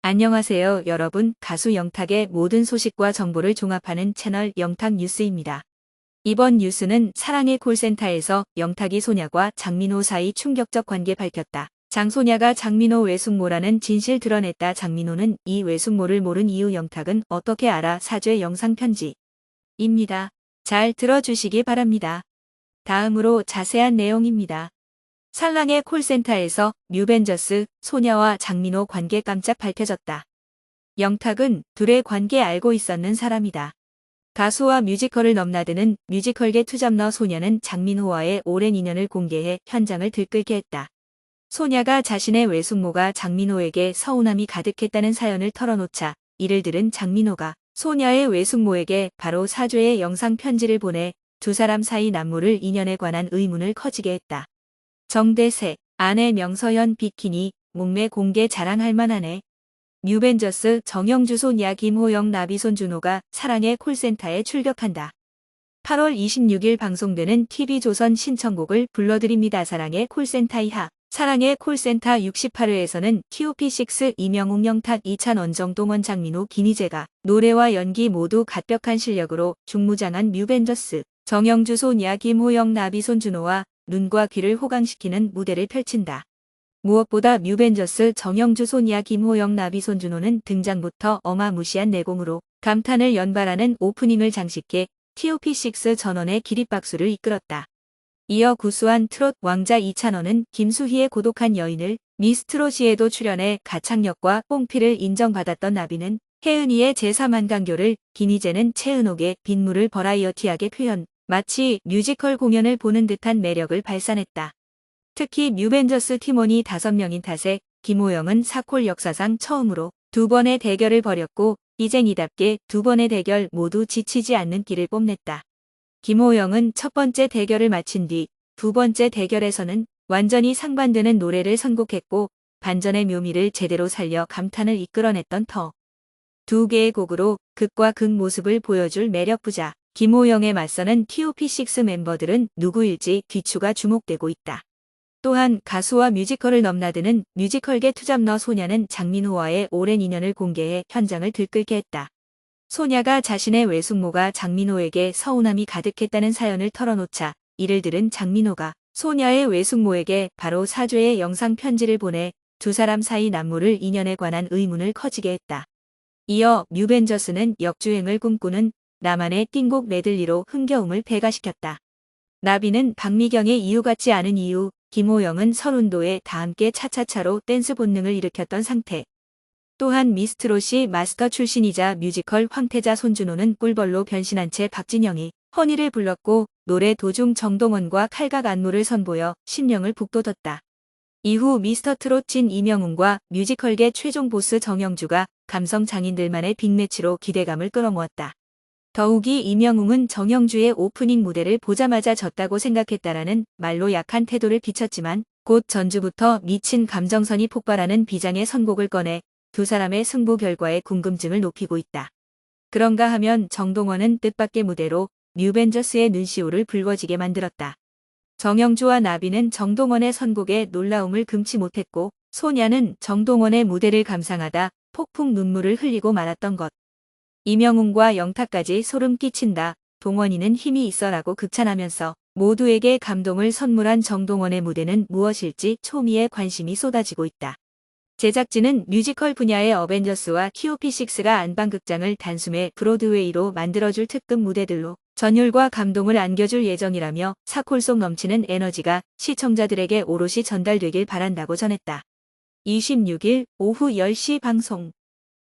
안녕하세요 여러분 가수 영탁의 모든 소식과 정보를 종합하는 채널 영탁 뉴스입니다. 이번 뉴스는 사랑의 콜센터에서 영탁이 소냐과 장민호 사이 충격적 관계 밝혔다. 장소냐가 장민호 외숙모라는 진실 드러냈다. 장민호는 이 외숙모를 모른 이유 영탁은 어떻게 알아 사죄 영상 편지입니다. 잘 들어주시기 바랍니다. 다음으로 자세한 내용입니다. 살랑의 콜센터에서 뉴벤저스, 소녀와 장민호 관계 깜짝 밝혀졌다. 영탁은 둘의 관계 알고 있었는 사람이다. 가수와 뮤지컬을 넘나드는 뮤지컬계 투잡러 소녀는 장민호와의 오랜 인연을 공개해 현장을 들끓게 했다. 소녀가 자신의 외숙모가 장민호에게 서운함이 가득했다는 사연을 털어놓자 이를 들은 장민호가 소녀의 외숙모에게 바로 사죄의 영상 편지를 보내 두 사람 사이 남모를 인연에 관한 의문을 커지게 했다. 정대세, 아내 명서연 비키니, 몸매 공개 자랑할 만하네. 뉴벤저스 정영주 소냐 김호영 나비손 준호가 사랑의 콜센터에 출격한다. 8월 26일 방송되는 TV조선 신청곡을 불러드립니다. 사랑의 콜센터 이하. 사랑의 콜센터 68회에서는 TOP6 이명웅 영탁 이찬 원 정동원 장민호 김희재가 노래와 연기 모두 갓벽한 실력으로 중무장한 뮤벤저스 정영주 소냐 김호영 나비손 준호와 눈과 귀를 호강시키는 무대를 펼친다. 무엇보다 뮤벤저스 정영주 소니아 김호영 나비 손준호는 등장부터 어마무시한 내공으로 감탄을 연발하는 오프닝을 장식해 TOP6 전원의 기립박수를 이끌었다. 이어 구수한 트롯 왕자 이찬원은 김수희의 고독한 여인을 미스트롯시에도 출연해 가창력과 뽕피를 인정받았던 나비는 혜은이의 제3한 강교를 김희재는 채은옥의 빗물을 버라이어티하게 표현, 마치 뮤지컬 공연을 보는 듯한 매력을 발산했다. 특히 뮤벤저스 팀원이 5명인 탓에 김호영은 사콜 역사상 처음으로 두 번의 대결을 벌였고 이쟁이답게 두 번의 대결 모두 지치지 않는 길을 뽐냈다. 김호영은 첫 번째 대결을 마친 뒤 두 번째 대결에서는 완전히 상반되는 노래를 선곡했고 반전의 묘미를 제대로 살려 감탄을 이끌어냈던 터. 두 개의 곡으로 극과 극 모습을 보여줄 매력부자. 김호영에 맞서는 TOP6 멤버들은 누구일지 귀추가 주목되고 있다. 또한 가수와 뮤지컬을 넘나드는 뮤지컬계 투잡러 소냐는 장민호와의 오랜 인연을 공개해 현장을 들끓게 했다. 소냐가 자신의 외숙모가 장민호에게 서운함이 가득했다는 사연을 털어놓자 이를 들은 장민호가 소냐의 외숙모에게 바로 사죄의 영상 편지를 보내 두 사람 사이 남모를 인연에 관한 의문을 커지게 했다. 이어 뮤벤저스는 역주행을 꿈꾸는 나만의 띵곡 메들리로 흥겨움을 배가시켰다. 나비는 박미경의 이유 같지 않은 이유, 김호영은 설운도에 다 함께 차차차로 댄스 본능을 일으켰던 상태. 또한 미스트롯이 마스터 출신이자 뮤지컬 황태자 손준호는 꿀벌로 변신한 채 박진영이 허니를 불렀고 노래 도중 정동원과 칼각 안무를 선보여 심령을 북돋웠다. 이후 미스터 트롯 진 이명웅과 뮤지컬계 최종 보스 정영주가 감성 장인들만의 빅매치로 기대감을 끌어모았다. 더욱이 이명웅은 정영주의 오프닝 무대를 보자마자 졌다고 생각했다라는 말로 약한 태도를 비쳤지만 곧 전주부터 미친 감정선이 폭발하는 비장의 선곡을 꺼내 두 사람의 승부 결과에 궁금증을 높이고 있다. 그런가 하면 정동원은 뜻밖의 무대로 뉴벤저스의 눈시울을 붉어지게 만들었다. 정영주와 나비는 정동원의 선곡에 놀라움을 금치 못했고 소냐는 정동원의 무대를 감상하다 폭풍 눈물을 흘리고 말았던 것. 이명웅과 영탁까지 소름 끼친다. 동원이는 힘이 있어라고 극찬하면서 모두에게 감동을 선물한 정동원의 무대는 무엇일지 초미의 관심이 쏟아지고 있다. 제작진은 뮤지컬 분야의 어벤져스와 TOP6가 안방극장을 단숨에 브로드웨이로 만들어줄 특급 무대들로 전율과 감동을 안겨줄 예정이라며 사콜속 넘치는 에너지가 시청자들에게 오롯이 전달되길 바란다고 전했다. 26일 오후 10시 방송